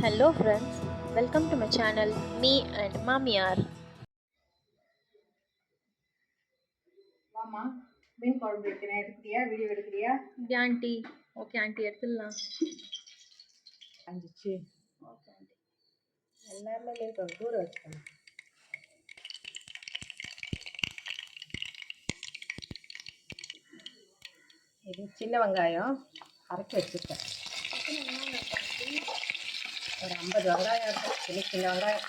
Hello friends, welcome to my channel Me and Mamiar. வாமா மீன் குழம்பு வைக்கிறேன். எடுக்கிறியா? வீடியோ எடுக்கிறியா? இப்படி ஆண்டி. ஓகே ஆண்டி எடுத்துடலாம். அஞ்சிச்சு ஓகே ஆண்டி. மீன் குழம்பு தூர வச்சுக்கணும் இது சின்ன வெங்காயம். அரைச்சி வச்சுருக்கேன். ஒரு ஐம்பது வெங்காயம் இருக்கும் சின்ன சின்ன வெங்காயம்.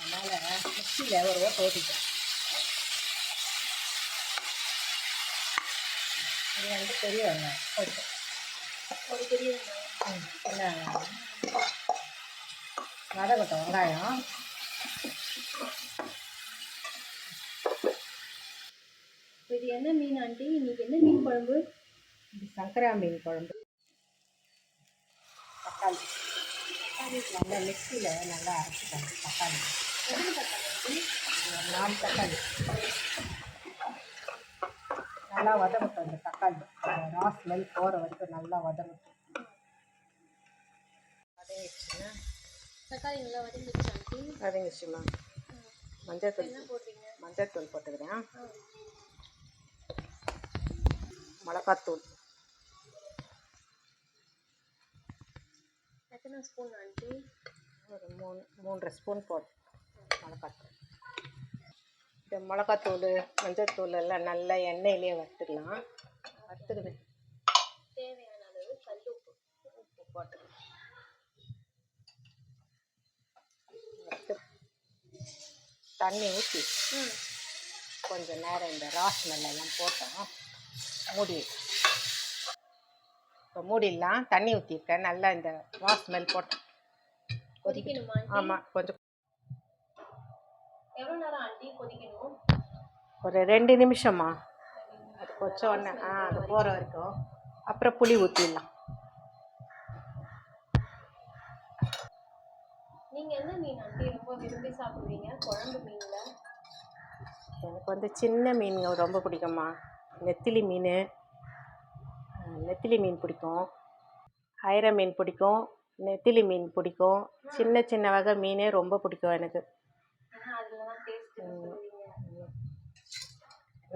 அதனால் மிக்சியில் ஒரு ஓட்டு ஓட்டிட்டேன். இது வந்து பெரிய வெங்காயம். கொஞ்சம் ஒரு பெரிய வெங்காயம். ம், சின்ன வெங்காயம். இது என்ன மீன் ஆண்டி? இன்னைக்கு என்ன மீன் குழம்பு? இது சங்கரா மீன் குழம்பு தக்காளி நல்லா மிக்சியில் நல்லா அரைச்சிட்டாங்க தக்காளி. நாலு தக்காளி. நல்லா வதங்கட்டும் இந்த தக்காளி. அந்த ரா ஸ்மெல் போகிற வரைக்கும் நல்லா வதங்கட்டும். வதங்கிடுச்சுன்னா தக்காளி நல்லா வதங்கிடுச்சு வதங்கிடுச்சுமா மஞ்சள் என்ன போடுறீங்க? மஞ்சள் தூள் போட்டுக்கிறேன். மிளகாத்தூள். எத்தனை ஸ்பூன் ஆண்டி? ஒரு மூணு மூன்றரை ஸ்பூன் போட்டு மிளகாத்தூள். இந்த மிளகாத்தூள் மஞ்சள்தூள் எல்லாம் நல்லா எண்ணெயிலே வறுத்துடலாம். வறுத்துடுவேன். தேவையான அளவு கல் உப்பு. உப்பு போட்டுக்கலாம் தண்ணி ஊற்றி கொஞ்சம் நேரம் இந்த ராஸ் எல்லாம் போட்டோம் மூடி இப்போ மூடிடலாம். தண்ணி ஊற்றிருக்கேன் நல்லா இந்த ராஸ் ஸ்மெல் போட்டேன் கொதிக்கணுமா ஆமாம் கொஞ்சம் எவ்வளோ நேரம் ஆண்டி கொதிக்கணும்? ஒரு ரெண்டு நிமிஷமா அது கொச்ச உடனே ஆ அது போகிற வரைக்கும். அப்புறம் புளி ஊற்றிடலாம் நீங்க என்ன மீன் ஆண்டி? ரொம்ப விரும்பி சாப்பிடுவீங்க? குழம்பு மீன்ல? எனக்கு வந்து சின்ன மீனுங்க ரொம்ப பிடிக்கும்மா. நெத்திலி மீன் நெத்திலி மீன் பிடிக்கும். ஐர மீன் பிடிக்கும். நெத்திலி மீன் பிடிக்கும். சின்ன சின்ன வகை மீனே ரொம்ப பிடிக்கும் எனக்கு.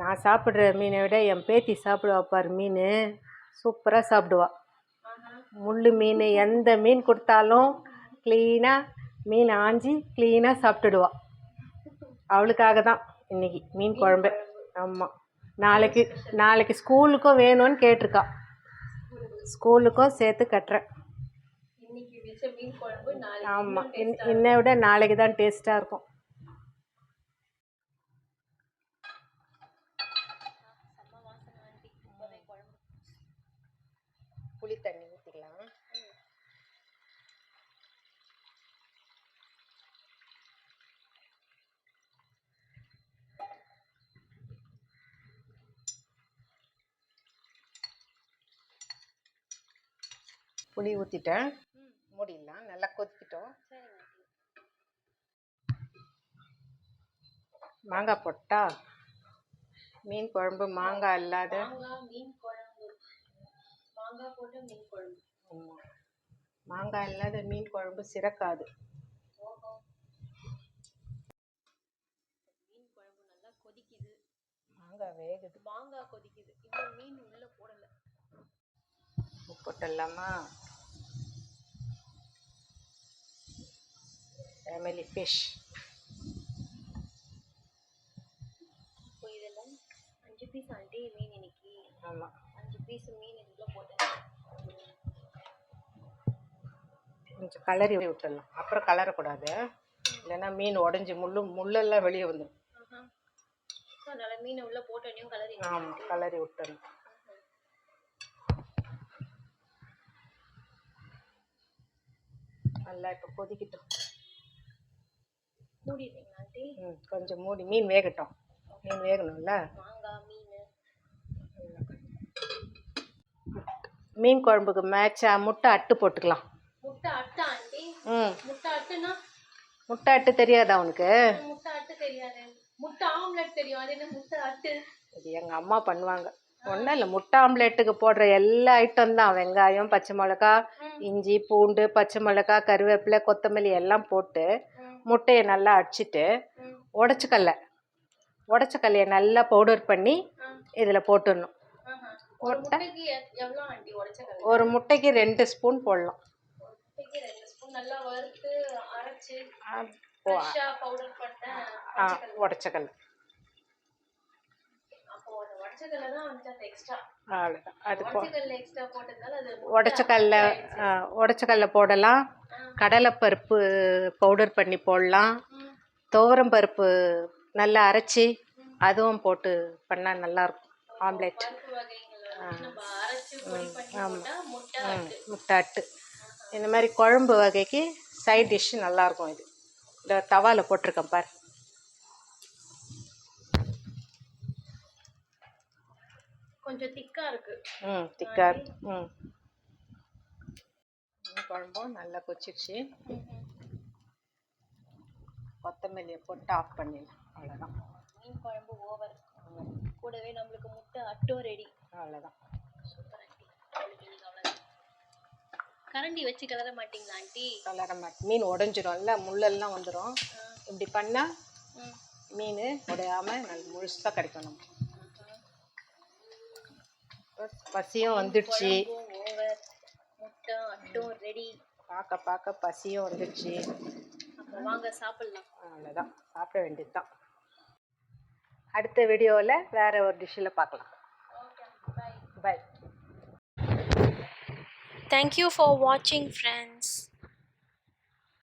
நான் சாப்பிட்ற மீனை விட என் பேத்தி சாப்பிடுவா பார் மீன். சூப்பராக சாப்பிடுவா. முள் மீன் எந்த மீன் கொடுத்தாலும் க்ளீனாக மீன் ஆஞ்சி க்ளீனாக சாப்பிட்டுடுவா. அவளுக்காக தான் இன்னைக்கு மீன் குழம்பு. ஆமாம் நாளைக்கு நாளைக்கு ஸ்கூலுக்கும் வேணும்னு கேட்டிருக்கா. ஸ்கூலுக்கும் சேர்த்து கட்டுறேன். ஆமாம் இன் இன்னை விட நாளைக்கு தான் டேஸ்ட்டாக இருக்கும். செம்ம வாசனை ஆண்டி இப்போவே குழம்பு. புளி தண்ணி. புளி ஊற்றிட்டேன் மூடிடலாம். நல்லா கொதிக்கிட்டோம். மாங்காய் போட்டா? மீன் குழம்பு மாங்காய் இல்லாத மாங்காய் மீன் குழம்பு. மாங்காய் போட்ட மீன் குழம்பு. ஆமா. மாங்காய் இல்லாத மீன் குழம்பு சிறக்காது. மீன் குழம்பு நல்லா கொதிக்குது. மாங்காய் வேகுது. மாங்காய் கொதிக்குது. இன்னும் மீன் உள்ள போடல. உப்பு போட்டுடலாமா ஃபேமிலி ஃபிஷ் இதெல்லாம் அஞ்சு பீஸ் ஆண்டி மீன் இன்னைக்கு. ஆமாம் அஞ்சு பீஸ் மீன் இதுல போட்டேன். கொஞ்சம் கலரி விட்டுடலாம். அப்புறம் கலரக்கூடாது இல்லைன்னா மீன் உடஞ்சி முள்ளு முள்ளெல்லாம் வெளியே வந்துடும் அதனால மீனை உள்ள போட்டோன்னையும் கலரி ஆமாம் கலரி விட்டுடணும் நல்லா இப்போ கொதிக்கிட்டோம். மூடிடுறீங்களா ஆண்டி ம் கொஞ்சம் மூடி. மீன் வேகட்டும். மீன் வேகணும்ல? மீன். குழம்புக்கு மேட்சாக முட்டை அட்டு போட்டுக்கலாம். முட்டை அட்டை ஆண்டி ம். முட்டை அட்டுனா முட்டை அட்டு தெரியாதா உனக்கு? முட்டை அட்டு தெரியாது. முட்டை ஆம்லெட் தெரியும். அது என்ன முட்டை அட்டு? இது எங்கள் அம்மா பண்ணுவாங்க. ஒன்றும் இல்லை. முட்டை ஆம்லேட்டுக்கு போடுற எல்லா ஐட்டம் தான். வெங்காயம் பச்சை மிளகா இஞ்சி பூண்டு பச்சை மிளகா கருவேப்பிலை கொத்தமல்லி எல்லாம் போட்டு முட்டையை நல்லா அடிச்சிட்டு உடச்சிக்கல்ல. உடச்சக்கல்லையை நல்லா பவுடர் பண்ணி இதில் போட்டுடணும். கடலை ஒரு முட்டைக்கு ரெண்டு ஸ்பூன் போடலாம். முட்டைக்கு ரெண்டு ஸ்பூன் நல்லா வறுத்து அரைச்சு ஆ, ஃப்ரெஷ்ஷா பவுடர் பண்ண ஆ உடச்சக்கல்ல அப்போ அந்த உடச்சக்கல்ல உடச்சக்கல்ல போடலாம். கடலைப்பருப்பு பவுடர் பண்ணி போடலாம். துவரம் பருப்பு நல்லா அரைச்சி அதுவும் போட்டு பண்ணால் நல்லாயிருக்கும். ஆம்லேட். பருப்பு வகைகளை வந்து நம்ம அரைச்சு பொடி பண்ணி போட்டா முட்டை முட்டை அட்டு இந்த மாதிரி குழம்பு வகைக்கு சைட் டிஷ் நல்லாயிருக்கும் இது. இந்த தவாவில் போட்டிருக்கேன் பாரு. கொஞ்சம் திக்கா இருக்கு. ம் திக்காக இருக்கும் ம். மீன் குழம்பும் நல்லா கொச்சிடுச்சு கொத்தமல்லியை போட்டு ஆஃப் பண்ணிடலாம். அவ்வளோதான் மீன் குழம்பு ஓவர் கூடவே நம்மளுக்கு முட்டை அட்டும் ரெடி அவ்வளோதான் கரண்டி வச்சு கலர மாட்டீங்களா ஆண்டி? கலர மாட்டேன். மீன் உடஞ்சிரும்ல முள்ளெல்லாம் வந்துடும் இப்படி பண்ணால் மீன் உடையாமல் நல்ல முழுசாக கிடைக்கும் நமக்கு பசியும் வந்துடுச்சு. ஓவர் முட்டை அட்டும் ரெடி பார்க்க பார்க்க பசியும் வந்துடுச்சு. அப்போ வாங்க சாப்பிடலாம். அவ்வளோதான் சாப்பிட வேண்டியது தான் அடுத்த வீடியோவில் வேறு ஒரு டிஷ்ஷில் பார்க்கலாம். Bye Thank you for watching, friends.